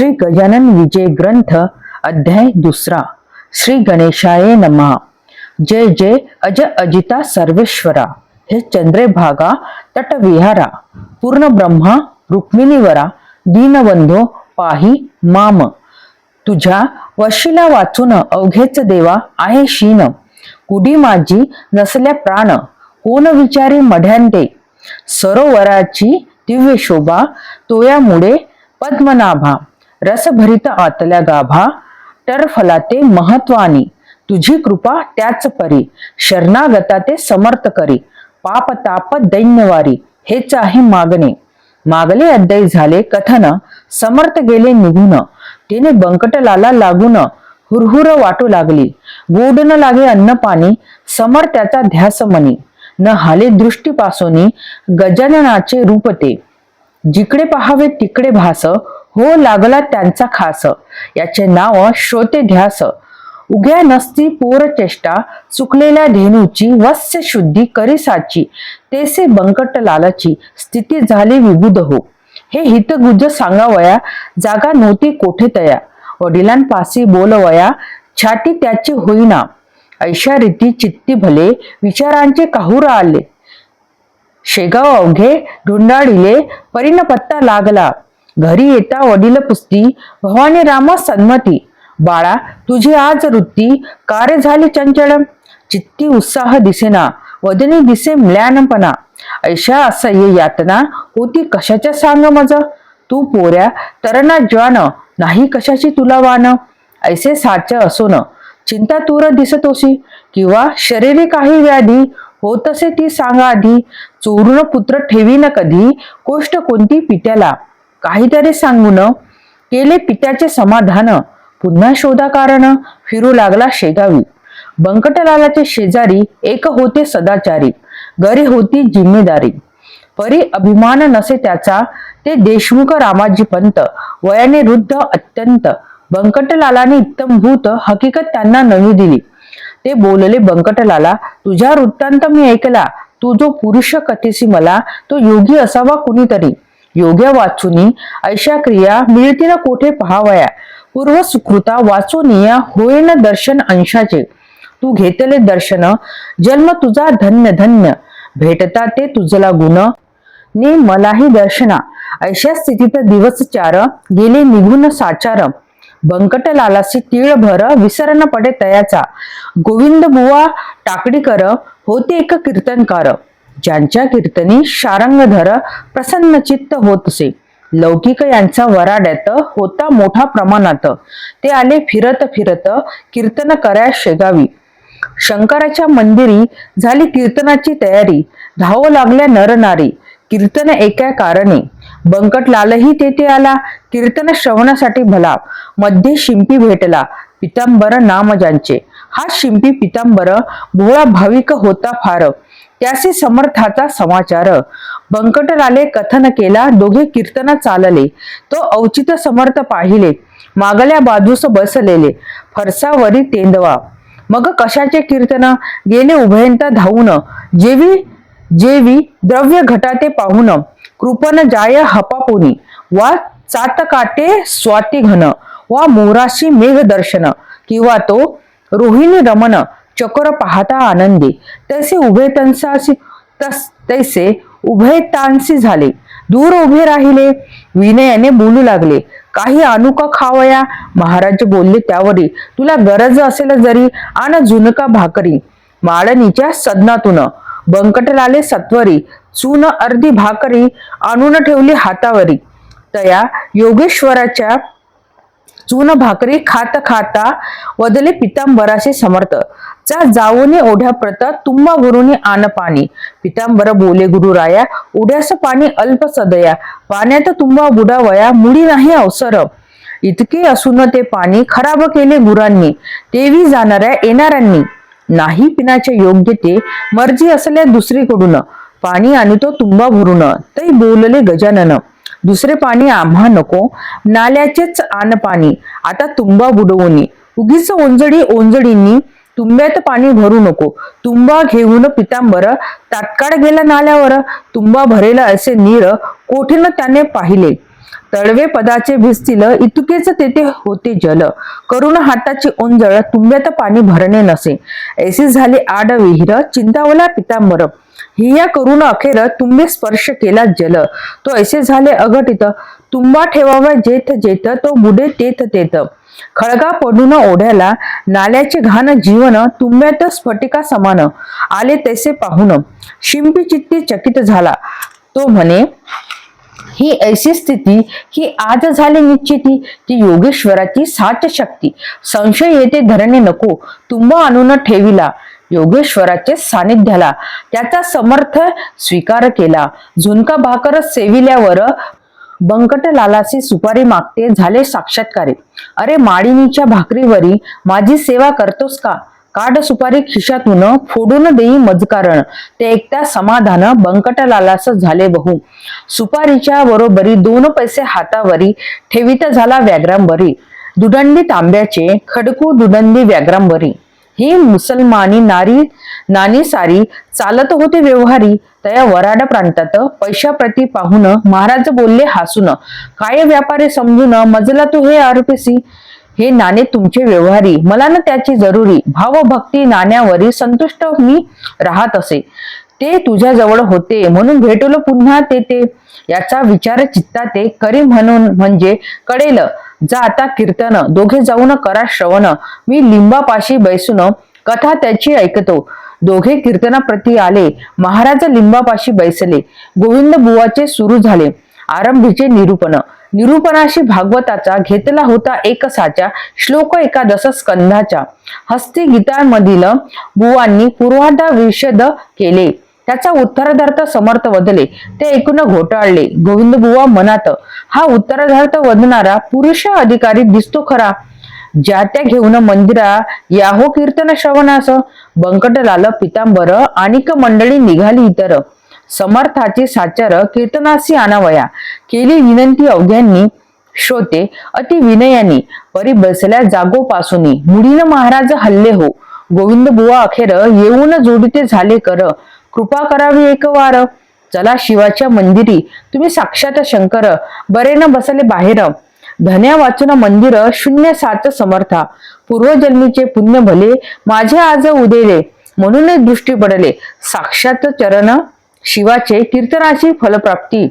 श्री गजानन विजय ग्रंथ अध्याय दुसरा. श्री गणेशाय नमः. जय जय अज अजिता सर्वेश्वरा. हे चंद्रे भागा तटविहारा. पूर्ण ब्रह्मा रुक्मिणीवरा. दीनबंधो पाही माम. तुझ्या वशिला वाचून अवघेच देवा आहे शीन. कुडी माझी नसल्या प्राण कोण विचारी मढ्यांते सरोवराची दिव्य शोभा तोयामुळे पद्मनाभा. रसभरित आतल्या गाभा टरफलाते महत्वानी. तुझी कृपा त्याच परी. शरणागता ते समर्थ करी. पाप ताप दैन्यवारी. हेच आहे मागणे. मागले अध्याय झाले कथन. समर्थ गेले निघून. तिने बंकटलाला लागून हुरहुर वाटू लागली. गोड न लागे अन्न पाणी. समर त्याचा ध्यास मनी. न हाले दृष्टीपासोनी गजाननाचे रूप ते. जिकडे पहावे तिकडे भास. हो लागला त्यांचा खास. याचे नाव श्रोते ध्यास. उग्या नसती पोर चेष्टा चुकलेल्या धेनूची वस्य शुद्धी करिसाची तेसे बंकट लालाची स्थिती झाली विबुध हो. हे हितगुज सांगावया जागा नव्हती कोठे तया. वडिलांपासी बोलवया छाती त्याची होईना. ऐशा रीती चित्ती भले विचारांचे काहूर आले. शेगाव अवघे ढुंडाळीले परिणपत्ता लागला. घरी येता वडील पुस्ती भवानी रामा सन्मती. बाळा तुझी आज वृत्ती कार्य झाली चंचल? चित्ती उत्साह दिसेना वदनी दिसे म्लॅनपणा ऐशा असह्य यातना होती कशाच्या सांग मज? तू पोऱ्या तरणा ज्वान नाही कशाची तुला वान? ऐसे साच असोन चिंता तूर दिसतोसी. किंवा शरीरी काही व्याधी होत असे ती सांगा आधी. चोरून पुत्र ठेवी न कधी? गोष्ट कोणती पित्याला? काहीतरी सांगून केले पित्याचे समाधान. पुन्हा शोधा कारण फिरू लागला शेगावी. बंकटलालाचे शेजारी एक होते सदाचारी. घरी होती जिम्मेदारी. परी अभिमान नसे त्याचा. ते देशमुख रामाजी पंत. वयाने वृद्ध अत्यंत. बंकटलालाने इत्तमभूत हकीकत त्यांना नवी दिली. ते बोलले बंकटलाला तुझ्या वृत्तांत मी ऐकला. तू जो पुरुष कथेसी मला तो योगी असावा कुणीतरी. योग्य वाचुनी ऐशा क्रिया मिळतील कोठे पहावया? पूर्व सुकृता वाचुनिया होईन दर्शन अंशाचे. तू घेतले दर्शन जन्म तुझा धन्य धन्य. भेटता ते तुझला गुण. ने मलाही दर्शना. अशा स्थितीत दिवस चार गेले निघून साचार. बंकटलालासी तीळ भर विसरण पडे तयाचा. गोविंद बुवा टाकडीकर होते एक कीर्तनकार. ज्यांच्या कीर्तनी शारंगधर प्रसन्न चित्त होतसे लौकिक यांचा वराड्यात होता मोठा प्रमाणात. ते आले फिरत फिरत कीर्तन करया शेगावी शंकराच्या मंदिरी झाली कीर्तनाची तयारी. धावू लागल्या नरनारी कीर्तन एका कारणे. बंकटलालही तेथे आला. कीर्तन श्रवणासाठी भला. मध्ये शिंपी भेटला. पितांबर नाम ज्यांचे हा शिंपी पितांबर भोळा भाविक होता फार. त्याचे समर्थाचा समाचार. बंकटलाले कथन केला दोघे कीर्तन चालले. तो औचित समर्थ पाहिले. मागल्या बाजूस बसलेले. फरसावरी तेंदवा. मग कशाचे कीर्तन? गेले उभयंता धावून. जेवी जेवी द्रव्य घटाते पाहून. कृपन जाय हपापुनी. वा चातकाटे स्वाती घन. वा मोराशी मेघ दर्शन किंवा तो रोहिणी रमन. चकोर पाहता आनंदी. तैसे उभे तंसासी तस तैसे उभयतांसी झाले. दूर उभे राहिले. विनयाने बोलू लागले काही अनुका खावया? महाराज बोलले त्यावरी तुला गरज असेल जरी आण जुनका भाकरी. माळणीच्या सदनातून. बंकटलाले सत्वरी. चून अर्धी भाकरी आणून ठेवली हातावरी. तया योगेश्वराच्या चून भाकरी खात खाता वदले पितांबराचे समर्थ. चा जाऊने ओढ्या प्रता तुम्हा भरुनी आन पाणी. पितांबर बोले गुरुराया उड्यास पाणी अल्प सदया. पाण्यात तुम्हा बुडावया मुडी नाही अवसर. इतके असून ते पाणी खराब केले गुरांनी. तेवी जाणाऱ्या येणाऱ्यांनी. नाही पिण्याचे योग्य ते मर्जी असल्या दुसरीकडून. पाणी आणि तो तुंबा भरून तै बोलले गजानन. दुसरे पाणी आम्हा नको. नाल्याचेच आन पाणी. आता तुंबा बुडवून. उगीच ओंजडी ओंजडींनी तुंब्यात पाणी भरू नको. तुंबा घेऊन पितांबर तात्काळ गेला नाल्यावर. तुंबा भरेला असे नीर कोठीनं त्याने पाहिले? तळवे पदाचे भिजतील इतकेच तेथे होते जल. करुण हाताची ओंजळ तुंब्यात पाणी भरणे नसे. ऐसे झाले आड विहीर चिंतावला पितांबर. हिया करून अखेर तुंबे स्पर्श केला जल. तो ऐसे झाले अघटित. तुंबा ठेवावा जेथ जेथ तो बुडे तेथ तेथ. खळगा पडून ओढ्याला नाल्याचे घाण जीवन तुंब्यात स्फटिका समान. आले तैसे पाहून शिंपी चित्ती चकित झाला. तो म्हणे ही ऐसी स्थिती की आज झाली निश्चिती ती योगेश्वराची साच शक्ती. संशय येते धरणे नको तुंबा आणून ठेविला. योगेश्वराचे सानिध्याला त्याचा समर्थ स्वीकार केला. झुणका भाकर सेविल्यावर बंकट लालासी सुपारी मागते झाले साक्षात्कारी. अरे माडिनीच्या भाकरीवरी माझी सेवा करतोस का? काढ सुपारी खिशातून फोडून देई मजकारण. ते एकटा समाधान बंकटलालास झाले बहु. सुपारीच्या बरोबरी दोन पैसे हातावरी ठेवीत झाला व्याग्रांबरी दुदंडी तांब्याचे खडकू दुदंडी व्याग्रांबरी ही मुसलमानी नारी नानी सारी चालत होते व्यवहारी तया वराड प्रांतात पैशाप्रती पाहून महाराज बोलले हसून काय व्यापारी समजून मजला तू हे आरोपीसी? हे नाणे तुमचे व्यवहारी. मला ना त्याची जरुरी. भावभक्ती नाण्यावरी संतुष्ट मी राहत असे. ते तुझ्या जवळ होते. म्हणून भेटलो पुन्हा ते ते याचा विचार चित्ता ते करी म्हणून म्हणजे कळेल. जा आता कीर्तन. दोघे जाऊन करा श्रवण. मी लिंबापाशी बैसून कथा त्याची ऐकतो. दोघे कीर्तनाप्रती आले. महाराज लिंबापाशी बैसले. गोविंद बुवाचे सुरू झाले. आरंभीचे निरूपण. निरूपणाशी भागवताचा घेतला होता एक साचा श्लोक एकादश स्कंधाच्या हस्ती गीतांमधील बुवांनी पूर्वाधा विषद केले. त्याचा उत्तरार्थ समर्थ वदले. ते ऐकून घोटाळले. गोविंद बुवा मनात हा उत्तरार्थ वदणारा पुरुष अधिकारी दिसतो खरा. ज्या त्या घेऊन मंदिरा याहो कीर्तन श्रवणास. बंकटलाल पितांबर आणिक मंडळी निघाली इतर. समर्थाचे साचर कीर्तनासी आणावया केली विनंती अवघ्यांनी. श्रोते अति विनयानी. परी बसल्या जागोपासून मुडीन महाराज हल्ले हो. गोविंद बुवा अखेर येऊन जोडीते झाले कर. कृपा करावी एक वार. चला शिवाच्या मंदिरी. तुम्ही साक्षात शंकर. बरे न बसले बाहेर. धन्या वाचून मंदिर शून्य सात समर्था. पूर्वजन्मीचे पुण्य भले माझे आज उदेले. म्हणूनच दृष्टी पडले. साक्षात चरण शिवाचे कीर्तनाची फलप्राप्ती.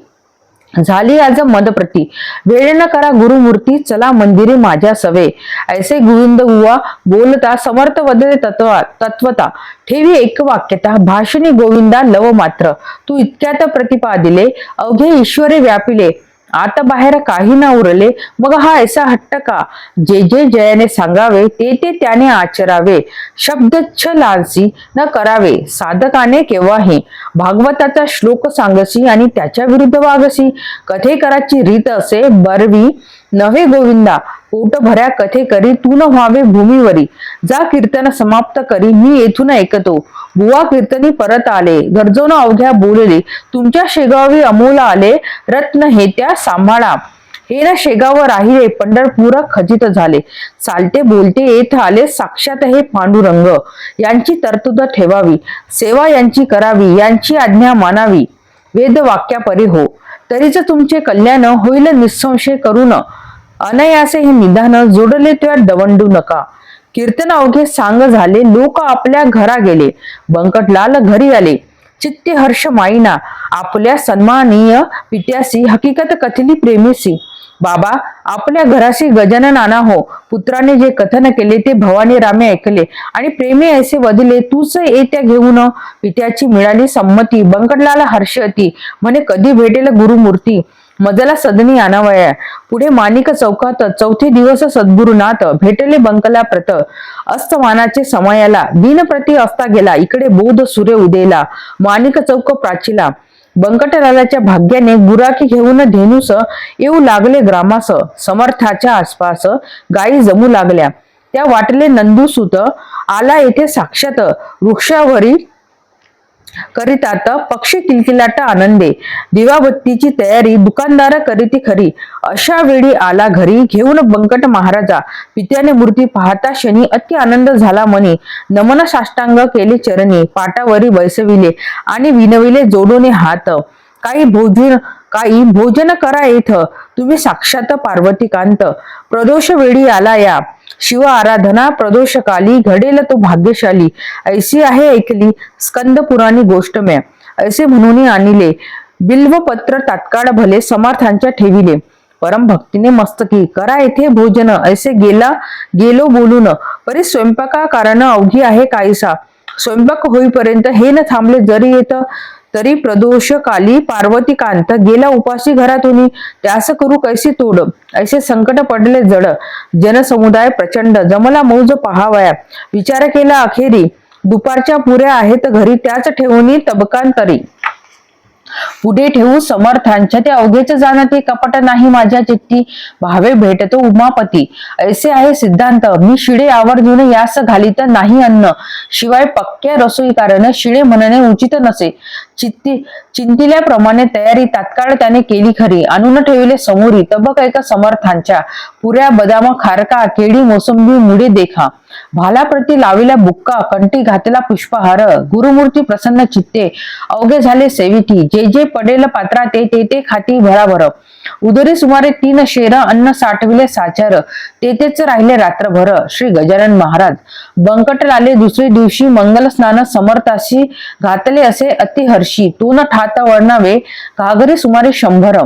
झाली आज मदप्रती. वेळ न करा गुरुमूर्ती चला मंदिरी माझ्या सवे. ऐसे गोविंद हुआ बोलता समर्थ वदले तत्वा तत्वता. ठेवी एक वाक्यता भाषणी गोविंदा लव मात्र. तू इतक्यात प्रतिपादिले अवघे ईश्वरे व्यापिले. आता बाहेर काही न उरले. मग हा ऐसा हट्ट का? जे जे जयाने सांगावे ते ते त्याने आचरावे. शब्दच्छ लालसी न करावे. साधकाने केव्हाही. भागवताचा श्लोक सांगसी आणि त्याच्या विरुद्ध वागसी. कथे कराची रीत असे बरवी नव्हे गोविंदा. पोट भऱ्या कथे करी तू न व्हावे भूमीवरी. जा कीर्तन समाप्त करी मी येथून ऐकतो. बुवा कीर्तनी परत आले. गरजोन अवघ्या बोलले. तुमच्या शेगावी अमोल आले रत्न हे त्या सांभाळा. हे ना शेगाव राहिले पंढरपूर खचित झाले. चालते बोलते येत आले साक्षात हे पांडुरंग. यांची तरतूद ठेवावी. सेवा यांची करावी यांची आज्ञा मानावी. वेद वाक्यापरी हो. तरीच तुमचे कल्याण होईल निसंशय करून अनयासे हे निधान जोडले त्या दवंडू नका. कीर्तन अवघे सांग झाले लोक आपल्या घरा गेले. बंकटलाल घरी आले. चित्ते हर्ष माईना आपल्या सन्मानीय पित्यासी हकीकत कथली प्रेमीसी. बाबा आपल्या घराशी गजानन नाना हो. पुत्राने जे कथन केले ते भवानी रामे ऐकले. आणि प्रेमी ऐसे वदिले तूच येत्या घेऊन. पित्याची मिळाली संमती. बंकटलाला हर्षती म्हणे कधी भेटेल गुरुमूर्ती? मजला सदनी आणावया पुढे माणिक चौकात चौथे दिवस सद्गुरुनाथ भेटले बंकला प्रत. अस्तमानाचे समयाला दिनप्रती असता गेला इकडे बोध सूर्य उदेला. माणिक चौक प्राचीला. बंकटराजाच्या भाग्याने गुराखी घेऊन धेनुस येऊ लागले ग्रामास. समर्थाच्या आसपास गायी जमू लागल्या. त्या वाटले नंदूसुत आला येथे साक्षात. वृक्षावरी करीतात पक्षी किलकिलाट आनंदे. दिवाबत्तीची तयारी दुकानदार करीती खरी. अशा वेळी आला घरी घेऊन बंकट महाराजा. पित्याने मूर्ती पाहता शनी अति आनंद झाला म्हणे. नमन साष्टांग केले चरणी पाटावरी बैसविले आणि विनविले जोडूने हात. काही भोजून काही भोजन करा येथ तुम्ही साक्षात पार्वतीकांत. प्रदोष वेळी आला या. शिव आराधना प्रदोषकाली घडेल तो भाग्यशाली. ऐसी आहे ऐकली स्कंद पुराणी गोष्ट मे ऐसे म्हणून आणले. बिल्वपत्र तात्काळ भले समर्थांच्या ठेविले. परम भक्तीने मस्तकी. करा येथे भोजन. ऐसे गेला गेलो बोलून. परी स्वयंपाका कारण अवघी आहे काहीसा. स्वयंपाक होईपर्यंत हे न थांबले जरी येत तरी प्रदोष काली पार्वती कांत गेला उपाशी घरातून त्यास करू कैसी तोड? ऐसे संकट पडले जड. जनसमुदाय प्रचंड. जमला मौज पहावया. विचार केला अखेरी. दुपारच्या पुऱ्या आहेत घरी. त्याच ठेवून तबकांतरी. पुढे ठेवू समर्थांच्या. ते अवघेच जाणते कपट नाही माझ्या चित्ती भावे भेटतो उमापती. ऐसे आहे सिद्धांत. मी शिडे आवर्जून यास घालित नाही अन्न. शिवाय पक्क्या रसोई कारण शिडे म्हणणे उचित नसे. चित्ती चिंतिल्याप्रमाणे तयारी तात्काळ त्याने केली खरी. आणून ठेवले समोरी. तबक एका समर्थांच्या. पुऱ्या बदाम खारका केळी मोसंबी मुडे देखा. भालाप्रती लाविला बुक्का कंटी घातला पुष्पहार. गुरुमूर्ती प्रसन्न चित्ते. अवघे झाले सेविटी. जे जे पडेल पात्रा ते ते ते खाती भराभर. उदरी सुमारे तीन शेर अन्न साठविले साचार तेथेच राहिले रात्रभर. श्री गजानन महाराज. बंकट लाले दुसरे दिवशी मंगल स्नान समर्थाशी घातले असे अतिहर्ष तशी. तून ठात वळणावे घागरे सुमारे शंभर.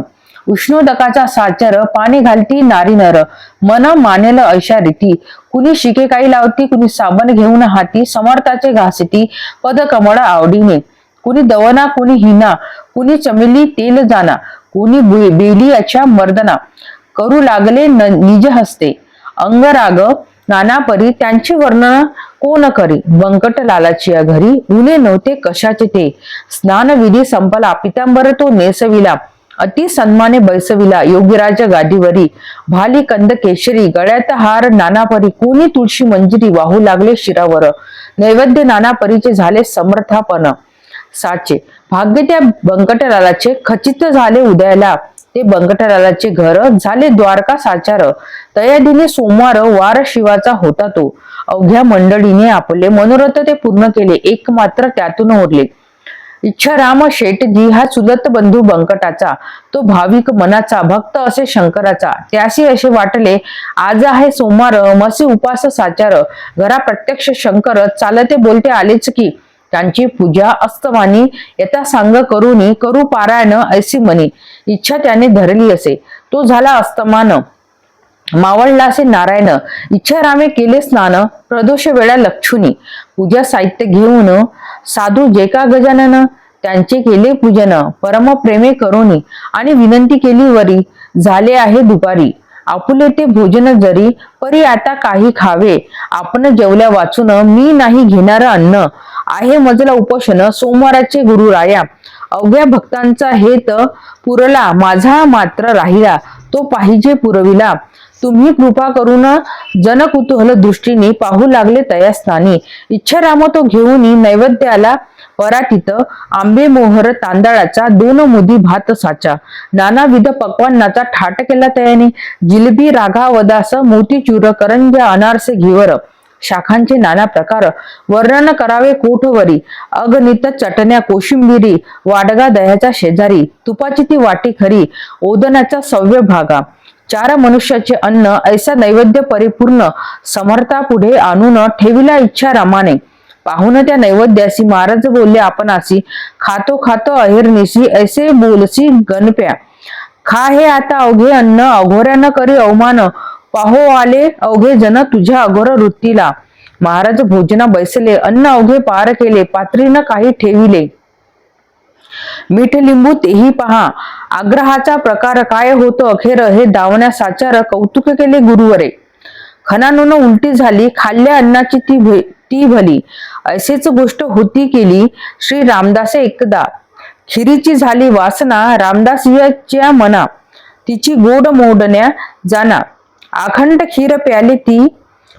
उष्णोदकाचा साचर पाणी घालती नारी नर. मन मानेल ऐशा रीती. कुणी शिके काही लावती कुणी साबण घेऊन हाती. समर्थाचे घासती पद कमळ आवडीने. कुणी दवना कुणी हिना. कुणी चमेली तेल जाना. कुणी बेली बेलियाच्या मर्दना. करू लागले न- निज हस्ते. अंगराग नानापरी त्यांची वर्णन कोण करी? बंकट लालाची या घरी उने नव्हते कशाचे ते? स्नानविधी संपला पितांबर तो नेसविला अति सन्माने बैसविला योगीराज गादीवरी भाली कंद केशरी गळ्यात हार नानापरी कोणी तुळशी मंजिरी वाहू लागले शिरावर. नैवेद्य नानापरीचे झाले समर्थापन साचे. भाग्य त्या वंकटलालाचे खचित झाले उदयाला. ते बंकटलालाचे घर झाले द्वारका साचार. तयादीने सोमवार वार शिवाचा होता तो. अवघ्या मंडळीने आपले मनोरथ ते पूर्ण केले. एक मात्र त्यातून उरले. इच्छाराम शेटजी हा चुलत बंधू बंकटाचा तो भाविक मनाचा भक्त असे शंकराचा. त्याशी असे वाटले आज आहे सोमवार मसे उपास साचार. घरा प्रत्यक्ष शंकर चालते बोलते आलेच की. त्यांची पूजा अस्तमानी यथा सांग करूनी करू पारायण ऐसी म्हणे. इच्छा त्याने धरली असे. तो झाला अस्तमान. मावळला असे नारायण. इच्छारामे केले स्नान. प्रदोष वेळा लक्षुनी पूजा साहित्य घेऊन साधू जेका गजानन? त्यांचे केले पूजन. परम प्रेमे करोनी. आणि विनंती केली वरी. झाले आहे दुपारी. आपुले ते भोजन जरी परी आता काही खावे. आपण जेवल्या वाचून मी नाही घेणार अन्न. आहे मजला उपोषण सोमवाराचे गुरु राया. अवघ्या भक्तांचा हेत पुरला माझा मात्र राहिला. तो पाहिजे पुरविला. तुम्ही कृपा करून जनकुतूहल दृष्टीने पाहू लागले तयास्थानी इच्छाराम तो घेऊन नैवेद्याला पराठीत आंबे मोहर तांदळाचा दोन मुदी भात साचा. नानाविध पक्वांनाचा ठाट केला तयाने. जिलबी राघा वदास मोतीचूर करंजा अनारसे घेवर. शाखांचे नाना प्रकार. वर्णन करावे कोठवरी. अगणित चटण्या कोशिंबिरी वाडगा दह्याच्या शेजारी. तुपाची ती वाटी खरी. ओदनाचा सव्य भागा. चार मनुष्याचे अन्न ऐसा नैवेद्य परिपूर्ण. समर्थापुढे आणून ठेविला इच्छा रामाने पाहून त्या नैवेद्यासी महाराज बोलले आपणासी खातो खातो अहिरनिशी ऐसे बोलसी गणप्या. खा हे आता अवघे अन्न अघोऱ्यानं करी अवमान. पाहो आले अवघे जन तुझ्या अघोर वृत्तीला. महाराज भोजना बैसले अन्न अवघे पार केले पात्रीनं काही ठेविले. मीठ लिंबू तेही पहा. आग्रहाचा प्रकार काय होतो अखेर? हे दावण्या साचार कौतुक केले गुरुवरे. खनानून उलटी झाली खाल्ल्या अन्नाची ती भे- ती भली. असेच गोष्ट होती केली श्री रामदास एकदा. खिरीची झाली वासना रामदास याच्या मना तिची गोड मोडण्या जाना. आखंड खीर प्याली ती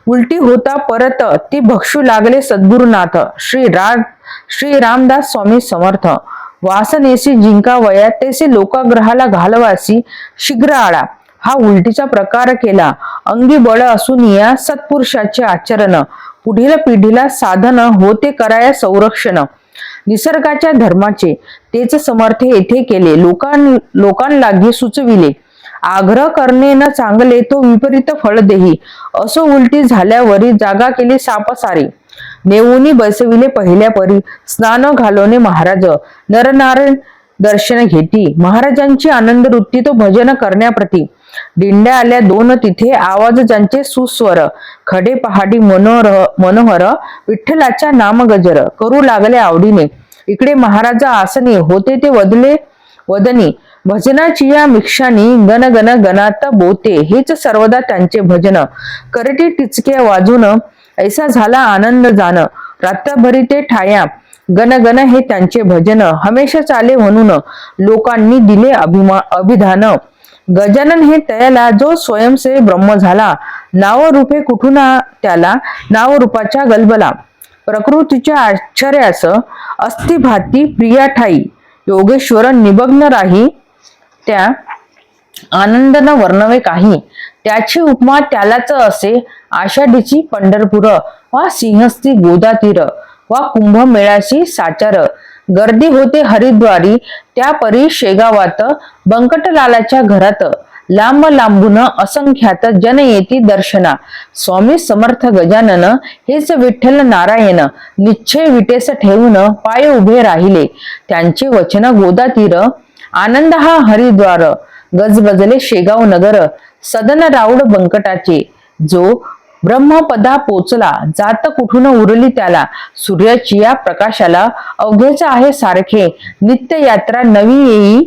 उलटी होता परत ती भक्षू लागले सद्गुरुनाथ. श्री रा श्री रामदास स्वामी समर्थ. वासनेसी जिंका वया तेसे लोकाग्रहाला घालवासी शीघ्र आळा. हा उलटीचा प्रकार केला. अंगी बळ असून या सत्पुरुषाचे आचरण. पुढील पिढीला साधन होते कराया संरक्षण. निसर्गाच्या धर्माचे तेच समर्थ येथे केले. लोकां लोकांलागी सुचविले. आग्रह करणे न चांगले तो विपरीत फळ देही. असो उलटी झाल्यावरी जागा केली सापसारी. नेऊनी बसविले पहिल्या परी स्नान घालवणे महाराज. नरनारायण दर्शन घेती. महाराजांची आनंद वृत्ती तो भजन करण्याप्रती. दिंड्या आल्या दोन तिथे आवाज ज्यांचे सुस्वर खडे पहाडी मनोहर मनोहर विठ्ठलाच्या नाम गजर करू लागले आवडीने. इकडे महाराजा आसनी होते ते वदले वदनी भजनाची या मिक्षानी गण गण गणात बोते हेच सर्वदा त्यांचे भजन. करटी टिचके वाजून ऐसा झाला आनंद जाण. रात्रभरी ते ठाया गणगण हे त्यांचे भजन. हमेशा चाले म्हणून लोकांनी दिले अभिमा अभिधान. गजानन हे तयाला जो स्वयंसेवी ब्रह्म झाला नावरूपे कुठून त्याला? नावरूपाच्या गलबला. प्रकृतीच्या आश्चर्यास अस्थिभाती प्रिया ठाई योगेश्वर निबग्न राही त्या आनंद न वर्णवे काही. त्याची उपमा त्यालाच असे आषाढीची पंढरपूर वा सिंहस्ती गोदातीर वा कुंभमेळाशी साचार. गर्दी होते हरिद्वारी त्या परी शेगावात बंकटलालाच्या घरात लांब लांबून असंख्यात जन येती दर्शना. स्वामी समर्थ गजानन हेच विठ्ठल नारायण निश्चय विटेस ठेवून पाय उभे राहिले. त्यांचे वचन गोदातीर आनंद हा हरिद्वार गजबजले शेगाव नगर सदन राऊड बंकटाचे. जो ब्रह्मपदा पोचला जात कुठून उरली त्याला? सूर्याची या प्रकाशाला अवघेच आहे सारखे. नित्य यात्रा नवी येई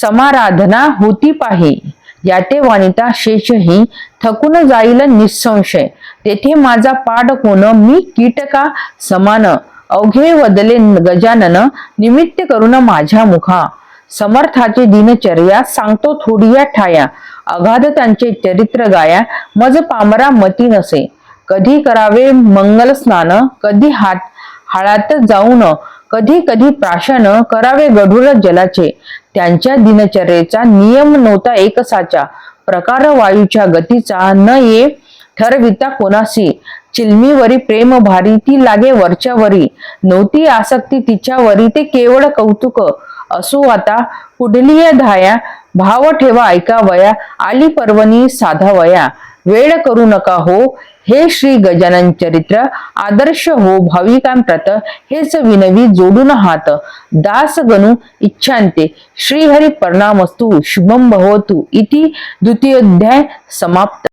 समाराधना होती पाही. याते वाणिता शेषही थकून जाईल निसंशय. तेथे माझा पाड होण मी कीटका समान. अवघे वदले गजानन निमित्त करून माझ्या मुखा. समर्थाचे दिनचर्या सांगतो थोडी या ठाया. अगाध त्यांचे चरित्र गाया मज पामरा मती नसे. कधी करावे मंगल स्नान कधी हात हाळात जाऊन कधी कधी प्राशन करावे गढूळ जलाचे. त्यांच्या दिनचर्येचा नियम नव्हता एकसाचा. प्रकार वायूच्या गतीचा न ये ठरविता कोणासी चिलमीवरी प्रेम भारी ती लागे वरच्यावरी नव्हती आसक्ती तिच्यावरी ते केवळ कौतुक. असो आता कुडलीय धाया भाव ठेवा ऐकावया आली पर्वणी साधावया वेळ करू नका हो. हे श्री गजानन चरित्र आदर्श हो भाविकांप्रत हेच विनवी जोडून हात. दास गणू इच्छांते. श्रीहरी परिणामस्तु शुभम भवतु इति द्वितीयोध्याय समाप्त.